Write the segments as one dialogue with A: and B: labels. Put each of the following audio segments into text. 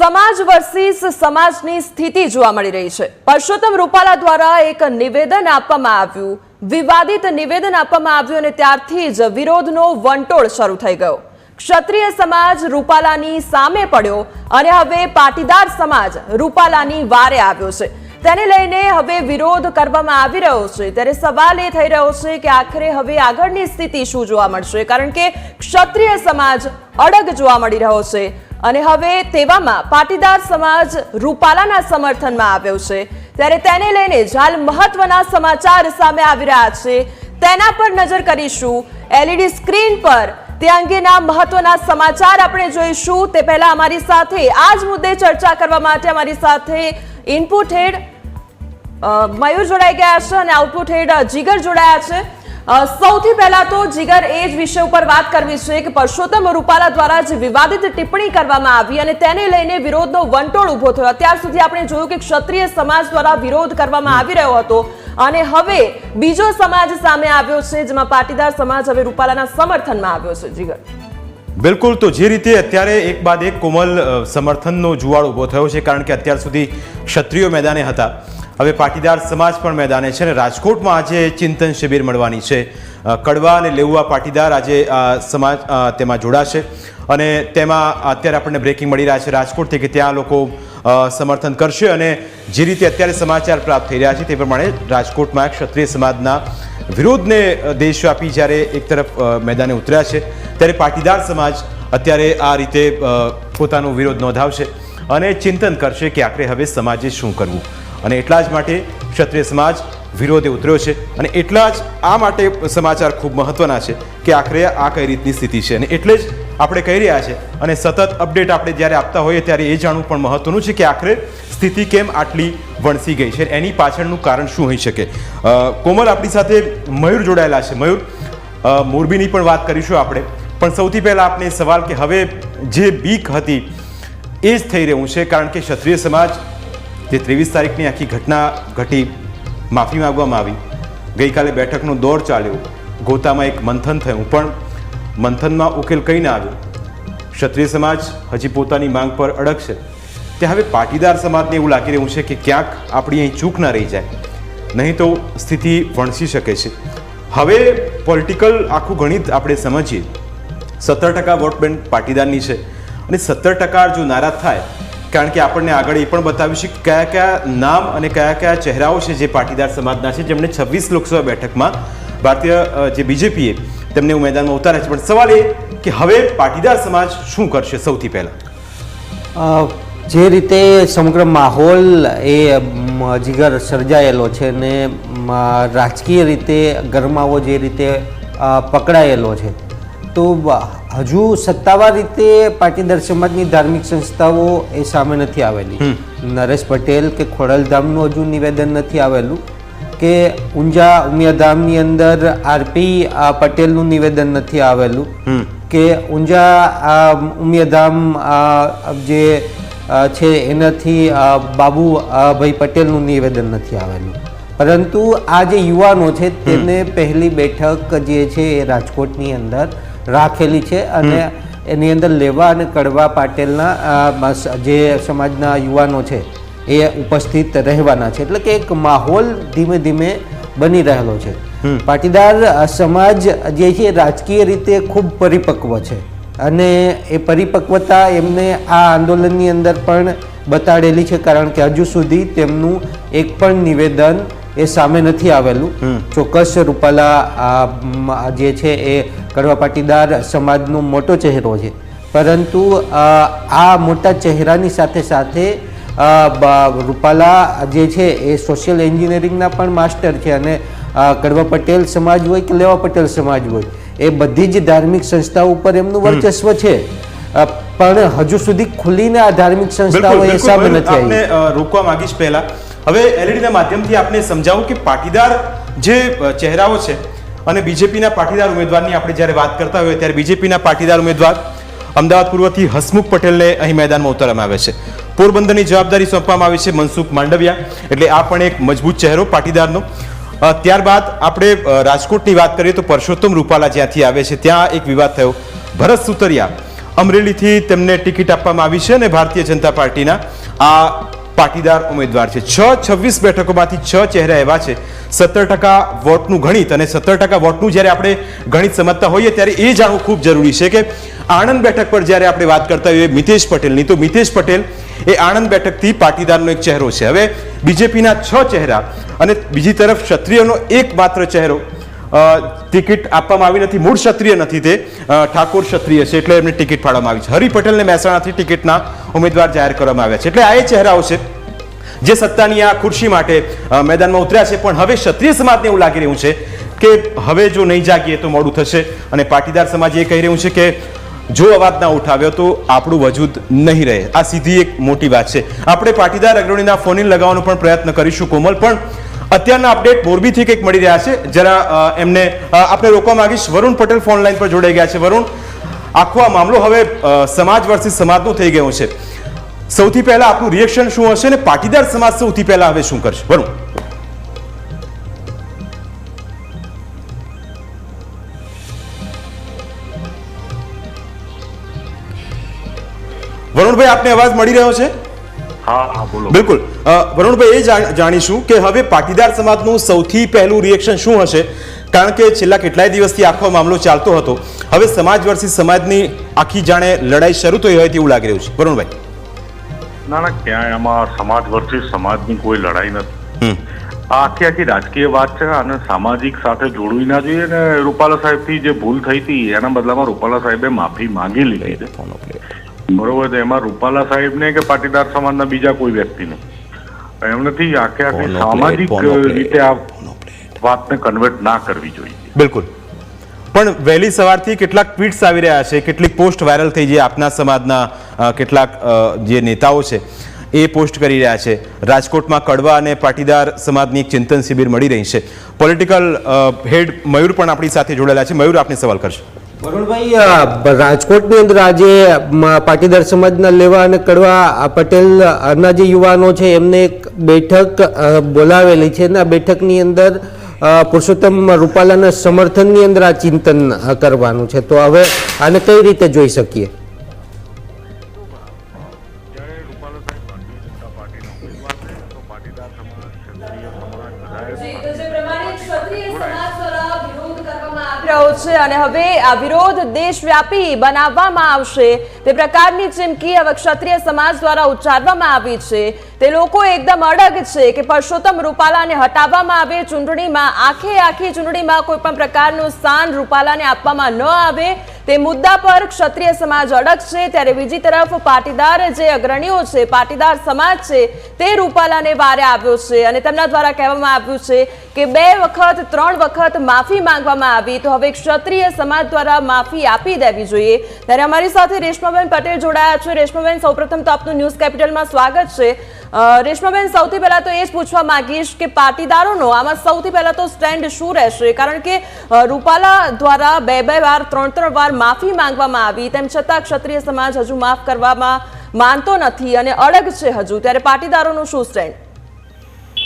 A: સમાજ વર્સિસ સમાજની સ્થિતિ જોવા મળી રહી છે. પરસોત્તમ રૂપાલા દ્વારા એક નિવેદન આપવામાં આવ્યું. વિવાદિત નિવેદન આપવામાં આવ્યું અને ત્યારથી જ વિરોધનો વંટોળ શરૂ થઈ ગયો. ક્ષત્રિય સમાજ રૂપાલાની સામે પડ્યો અને હવે પાટીદાર સમાજ રૂપાલાની વારે આવ્યો છે. તેને લઈને હવે વિરોધ કરવામાં આવી રહ્યો છે. ત્યારે સવાલ એ થઈ રહ્યો છે કે આખરે હવે આગળની સ્થિતિ શું જોવા મળશે? કારણ કે ક્ષત્રિય સમાજ અડગ જોવા મળી રહ્યો છે. અને હવે તેવામાં પાટીદાર સમાજ રૂપાલાના સમર્થનમાં આવ્યો છે. ત્યારે તેને લઈને હાલ મહત્વના સમાચાર સામે આવી રહ્યા છે. તેના પર નજર કરીશું. એલઈડી સ્ક્રીન પર તે અંગેના મહત્વના સમાચાર આપણે જોઈશું. તે પહેલા અમારી સાથે આ જ મુદ્દે ચર્ચા કરવા માટે અમારી સાથે ઇનપુટ હેડ મયુર જોડાઈ ગયા છે અને આઉટપુટ હેડ જીગર જોડાયા છે. સૌથી પહેલા તો જીગર એ જ વિષય ઉપર વાત કરવી છે કે પરસોત્તમ રૂપાલા દ્વારા જે વિવાદિત ટિપ્પણી કરવામાં આવી અને તેને લઈને વિરોધનો વંટોળ ઊભો થયો. અત્યાર સુધી આપણે જોયું કે ક્ષત્રિય સમાજ દ્વારા વિરોધ કરવામાં આવી રહ્યો હતો અને હવે બીજો સમાજ સામે આવ્યો છે જેમાં પાટીદાર સમાજ હવે રૂપાલાના સમર્થનમાં આવ્યો છે. જીગર.
B: બિલકુલ, તો જે રીતે અત્યારે એક બાદ એક કોમલ સમર્થનનો જુવાળ ઊભો થયો છે કારણ કે અત્યાર સુધી ક્ષત્રિયો મેદાને હતા. હવે પાટીદાર સમાજ પણ મેદાને છે અને રાજકોટમાં આજે ચિંતન શિબિર મળવાની છે. કડવા અને લેઉવા પાટીદાર આજે સમાજ તેમાં જોડાશે અને તેમાં અત્યારે આપણને બ્રેકિંગ મળી રહ્યા છે રાજકોટથી કે ત્યાં લોકો સમર્થન કરશે અને જે રીતે અત્યારે સમાચાર પ્રાપ્ત થઈ રહ્યા છે તે પ્રમાણે રાજકોટમાં ક્ષત્રિય સમાજના વિરોધને દેશવ્યાપી જ્યારે એક તરફ મેદાને ઉતર્યા છે ત્યારે પાટીદાર સમાજ અત્યારે આ રીતે પોતાનો વિરોધ નોંધાવશે અને ચિંતન કરશે કે આખરે હવે સમાજે શું કરવું. અને એટલા જ માટે ક્ષત્રિય સમાજ વિરોધે ઉતર્યો છે અને એટલા જ આ માટે સમાચાર ખૂબ મહત્વના છે કે આખરે આ કઈ રીતની સ્થિતિ છે અને એટલે જ આપણે કહી રહ્યા છે અને સતત અપડેટ આપણે જ્યારે આપતા હોઈએ ત્યારે એ જાણવું પણ મહત્વનું છે કે આખરે સ્થિતિ કેમ આટલી વણસી ગઈ છે એની પાછળનું કારણ શું હોઈ શકે. કોમલ આપણી સાથે મયુર જોડાયેલા છે. મયુર મોરબીની પણ વાત કરીશું આપણે. પણ સૌથી પહેલાં આપણે સવાલ કે હવે જે બીક હતી એ જ થઈ રહ્યું છે કારણ કે ક્ષત્રિય સમાજ જે ત્રેવીસ તારીખની આખી ઘટના ઘટી માફી માંગવામાં આવી, ગઈકાલે બેઠકનો દોર ચાલ્યો, ગોતામાં એક મંથન થયું, પણ મંથનમાં ઉકેલ કંઈ ના આવ્યો. ક્ષત્રિય સમાજ હજી પોતાની માંગ પર અડગ છે તે હવે પાટીદાર સમાજને એવું લાગી રહ્યું છે કે ક્યાંક આપણી અહીં ચૂક ના રહી જાય. નહીં તો સ્થિતિ વણસી શકે છે. હવે પોલિટિકલ આખું ગણિત આપણે સમજીએ. સત્તર ટકા વોટ બેંક પાટીદારની છે. અને સત્તર ટકા જો નારાજ થાય કારણ કે આપણને આગળ એ પણ બતાવ્યું છે કયા કયા નામ અને કયા કયા ચહેરાઓ છે જે પાટીદાર સમાજના છે. જેમણે છવ્વીસ લોકસભા બેઠકમાં ભારતીય જે બીજેપીએ તેમને મેદાનમાં ઉતાર્યા છે. પણ સવાલ એ કે હવે પાટીદાર સમાજ શું કરશે સૌથી પહેલાં?
C: જે રીતે સમગ્ર માહોલ એ જીગર સર્જાયેલો છે ને રાજકીય રીતે ગરમાવો જે રીતે પકડાયેલો છે, તો હજુ સત્તાવાર રીતે પાટીદાર સમાજની ધાર્મિક સંસ્થાઓ એ સામે નથી આવેલી. નરેશ પટેલ કે ખોડલધામનું હજુ નિવેદન નથી આવેલું કે ઊંઝા ઉમિયાધામની અંદર આરપી પટેલનું નિવેદન નથી આવેલું કે ઊંઝા આ ઉમિયાધામ આ જે છે એનાથી બાબુભાઈ બાબુ ભાઈ પટેલનું નિવેદન નથી આવેલું. પરંતુ આ જે યુવાનો છે તેને પહેલી બેઠક જે છે એ રાજકોટની અંદર રાખેલી છે અને એની અંદર લેવા અને કડવા પાટેલના જે સમાજના યુવાનો છે એ ઉપસ્થિત રહેવાના છે. એટલે કે એક માહોલ ધીમે ધીમે બની રહેલો છે. પાટીદાર સમાજ જે છે રાજકીય રીતે ખૂબ પરિપક્વ છે. અને એ પરિપક્વતા એમને આ આંદોલનની અંદર પણ બતાડેલી છે કારણ કે હજુ સુધી તેમનું એક પણ નિવેદન એ સામે નથી આવેલું. ચોક્કસ રૂપાલા જે છે એ કડવા પાટીદાર સમાજનો મોટો ચહેરો છે. પરંતુ આ મોટા ચહેરાની સાથે સાથે રૂપાલા જે છે એ સોશિયલ એન્જિનિયરિંગના પણ માસ્ટર છે અને કડવા પટેલ સમાજ હોય કે લેવા પટેલ સમાજ હોય એ બધી જ ધાર્મિક સંસ્થાઓ ઉપર એમનું વર્ચસ્વ છે. પણ હજુ સુધી ખુલીને આ ધાર્મિક સંસ્થાઓ એ સામે નથી આવી.
B: રોકવા માંગીશ પહેલા. હવે એલઈડીના માધ્યમથી આપણે સમજાવું કે પાટીદાર જે ચહેરાઓ છે અને બીજેપીના પાટીદાર ઉમેદવારની આપણે જ્યારે વાત કરતા હોઈએ ત્યારે બીજેપીના પાટીદાર ઉમેદવાર અમદાવાદ પૂર્વથી હસમુખ પટેલને અહીં મેદાનમાં ઉતારવામાં આવે છે. પોરબંદરની જવાબદારી સોંપવામાં આવી છે મનસુખ માંડવિયા. એટલે આ પણ એક મજબૂત ચહેરો પાટીદારનો. ત્યારબાદ આપણે રાજકોટની વાત કરીએ તો પરસોત્તમ રૂપાલા જ્યાંથી આવે છે, ત્યાં એક વિવાદ થયો. ભરત સુતરિયા અમરેલીથી તેમને ટિકિટ આપવામાં આવી છે અને ભારતીય જનતા પાર્ટીના આ પાટીદાર ઉમેદવાર છે. છ છવ્વીસ બેઠકોમાંથી છ ચહેરા એવા છે. સત્તર ટકા વોટનું ગણિત અને સત્તર ટકા વોટનું જ્યારે આપણે ગણિત સમજતા હોઈએ ત્યારે એ જાણવું ખૂબ જરૂરી છે કે આણંદ બેઠક પર જ્યારે આપણે વાત કરતા હોઈએ મિતેશ પટેલની, તો મિતેશ પટેલ એ આણંદ બેઠકથી પાટીદારનો એક ચહેરો છે. હવે બીજેપીના છ ચહેરા અને બીજી તરફ ક્ષત્રિયનો એકમાત્ર ચહેરો ટિકિટ આપવામાં આવી નથી. મૂળ ક્ષત્રિય નથી તે. ઠાકોર ક્ષત્રિય છે એટલે એમને ટિકિટ ફાળવામાં આવી છે. હરિ પટેલને મહેસાણાથી ટિકિટના ઉમેદવાર જાહેર કરવામાં આવ્યા છે. એટલે આ એ ચહેરાઓ છે જે સત્તાની આ ખુરશી માટે મેદાનમાં ઉતર્યા છે. પણ હવે ક્ષત્રિય સમાજને એવું લાગી રહ્યું છે કે હવે જો નહીં જાગીએ તો મોડું થશે. અને પાટીદાર સમાજ એ કહી રહ્યું છે કે જો અવાજ ના ઉઠાવ્યો તો આપણું વજૂદ નહીં રહે. આ સીધી એક મોટી વાત છે. આપણે પાટીદાર અગ્રણીના ફોન ઇન લગાવવાનો પણ પ્રયત્ન કરીશું કોમલ. પણ અત્યારના અપડેટ મોરબીથી કંઈક મળી રહ્યા છે. જરા એમને આપણે રોકવા માંગીશ. વરુણ પટેલ ફોન લાઈન પર જોડાઈ ગયા છે. વરુણ, આખો આ મામલો હવે સમાજ વર્ષથી સમાજનું થઈ ગયો છે. સૌથી પહેલા આપનું રિએક્શન શું હશે અને પાટીદાર સમાજ સૌથી પહેલા હવે શું કરશે? વરુણ. વરુણભાઈ, આપને અવાજ મળી રહ્યો છે?
D: હા બોલો.
B: બિલકુલ. વરુણભાઈ એ જાણીશું કે હવે પાટીદાર સમાજનું સૌથી પહેલું રિએક્શન શું હશે? કારણ કે છેલ્લા કેટલાય દિવસથી આખો મામલો ચાલતો હતો. હવે સમાજ વર્ષી સમાજની આખી જાણે લડાઈ શરૂ થઈ હોય તેવું લાગી રહ્યું છે. વરુણભાઈ.
D: ના ના ક્યાંય આમાં સમાજ વર્ષી સમાજની કોઈ લડાઈ નથી. આ આખી આખી રાજકીય વાત છે અને સામાજિક સાથે જોડવી ના જોઈએ ને રૂપાલા સાહેબથી જે ભૂલ થઈ હતી એના બદલામાં રૂપાલા સાહેબે માફી માંગી લીધી છે. બરોબર છે. એમાં રૂપાલા સાહેબ ને કે પાટીદાર સમાજના બીજા કોઈ વ્યક્તિ નહીં એમ નથી આખે આખી સામાજિક રીતે આ વાતને કન્વર્ટ ના કરવી જોઈએ.
B: બિલકુલ. પણ વહેલી સવારથી કેટલાક ટ્વીટ્સ આવી રહ્યા છે. કેટલીક પોસ્ટ વાયરલ થઈ જે આપના સમાજના કેટલાક જે નેતાઓ છે એ પોસ્ટ કરી રહ્યા છે. રાજકોટમાં કડવા અને પાટીદાર સમાજની એક ચિંતન શિબિર મળી રહી છે. પોલિટિકલ હેડ મયુર પણ આપણી સાથે જોડાયેલા છે. મયુર આપને સવાલ કરશે.
C: વરુણભાઈ રાજકોટની અંદર આજે પાટીદાર સમાજના લેવા અને કડવા પટેલના જે યુવાનો છે, એમને એક બેઠક બોલાવેલી છે અને બેઠકની અંદર પુરુષોત્તમ રૂપાલાના સમર્થનની અંદર આ ચિંતન કરવાનું છે. તો હવે આને કઈ રીતે જોઈ શકીએ?
A: આ વિરોધ દેશવ્યાપી બનાવવામાં આવશે. તે પ્રકારની ચીમકી હવે ક્ષત્રિય સમાજ દ્વારા ઉચ્ચારવામાં આવી છે. તે લોકો એકદમ અડગ છે કે પરસોત્તમ રૂપાલાને હટાવવામાં આવે, ચૂંટણીમાં આખે આખી ચૂંટણીમાં કોઈ પણ પ્રકારનું સ્થાન રૂપાલાને આપવામાં ન આવે, તે મુદ્દા પર ક્ષત્રિય સમાજ અડગ છે. ત્યારે બીજી તરફ પાટીદાર જે અગ્રણીઓ છે, પાટીદાર સમાજ છે, તે રૂપાલાને વારે આવ્યો છે અને તેમના દ્વારા કહેવામાં આવ્યું છે કે બે વખત, ત્રણ વખત માફી માંગવામાં આવી. તો હવે ક્ષત્રિય સમાજ દ્વારા માફી આપી દેવી જોઈએ. ત્યારે અમારી સાથે રેશમાબેન પટેલ જોડાયા છે. રેશમાબેન, સૌપ્રથમ તો આપનું ન્યૂઝ કેપિટલમાં સ્વાગત છે. રેશમાબેન, સૌથી પહેલાં તો એ જ પૂછવા માંગીશ કે પાટીદારોનો આમાં સૌથી પહેલાં તો સ્ટેન્ડ શું રહેશે? કારણ કે રૂપાલા દ્વારા બે બે વાર, ત્રણ ત્રણ વાર માફી માંગવામાં આવી. તેમ છતાં ક્ષત્રિય સમાજ હજુ માફ કરવામાં માનતો નથી અને અડગ છે હજુ. ત્યારે પાટીદારોનું શું સ્ટેન્ડ?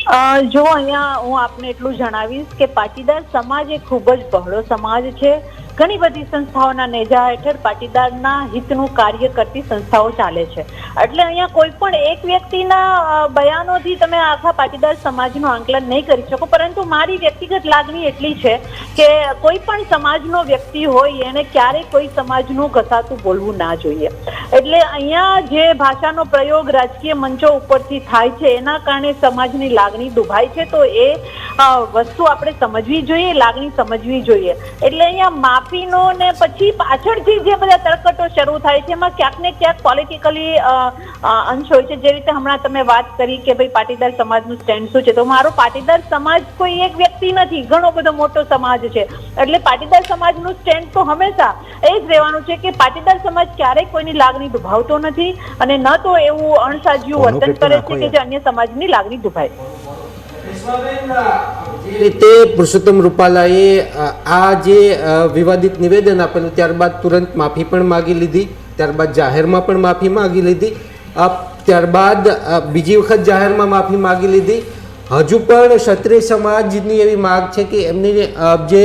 E: જો અહીંયા હું આપને એટલું જણાવીશ કે પાટીદાર સમાજ એ ખૂબ જ બહોળો સમાજ છે. ઘણી બધી સંસ્થાઓના નેજા હેઠળ પાટીદારના હિતનું કાર્ય કરતી સંસ્થાઓ ચાલે છે. એટલે અહીંયા કોઈ પણ એક વ્યક્તિના બયાનોથી તમે આખા પાટીદાર સમાજનું આંકલન નહીં કરી શકો. પરંતુ મારી વ્યક્તિગત લાગણી એટલી છે કે કોઈ પણ સમાજનો વ્યક્તિ હોય, એને ક્યારેય કોઈ સમાજનું ઘસાતું બોલવું ના જોઈએ. એટલે અહીંયા જે ભાષાનો પ્રયોગ રાજકીય મંચો ઉપરથી થાય છે, એના કારણે સમાજની લાગણી દુભાય છે. તો એ વસ્તુ આપણે સમજવી જોઈએ લાગણી સમજવી જોઈએ. એટલે અહીંયા માફીનો ને પછી પાછળથી જે બધા તરકટો શરૂ થાય છે એમાં ક્યાંક ને ક્યાંક પોલિટિકલી અંશ હોય છે. જે રીતે હમણાં તમે વાત કરી કે ભાઈ પાટીદાર સમાજનું સ્ટેન્ડ શું છે તો મારો પાટીદાર સમાજ કોઈ એક વ્યક્તિ નથી. ઘણો બધો મોટો સમાજ છે. એટલે પાટીદાર સમાજનું સ્ટેન્ડ તો હંમેશા એ જ રહેવાનું છે કે પાટીદાર સમાજ ક્યારેય કોઈની લાગણી દુભાવતો નથી અને ન તો એવું અણસાજ્યું વર્તન કરે છે કે જે અન્ય સમાજની લાગણી દુભાય.
C: રીતે પુરુષોત્તમ રૂપાલાએ આ જે વિવાદિત નિવેદન આપેલું ત્યારબાદ તુરંત માફી પણ માગી લીધી, ત્યારબાદ જાહેરમાં પણ માફી માગી લીધી ત્યારબાદ બીજી વખત જાહેરમાં માફી માગી લીધી. હજુ પણ ક્ષત્રિય સમાજની એવી માગ છે કે એમની જે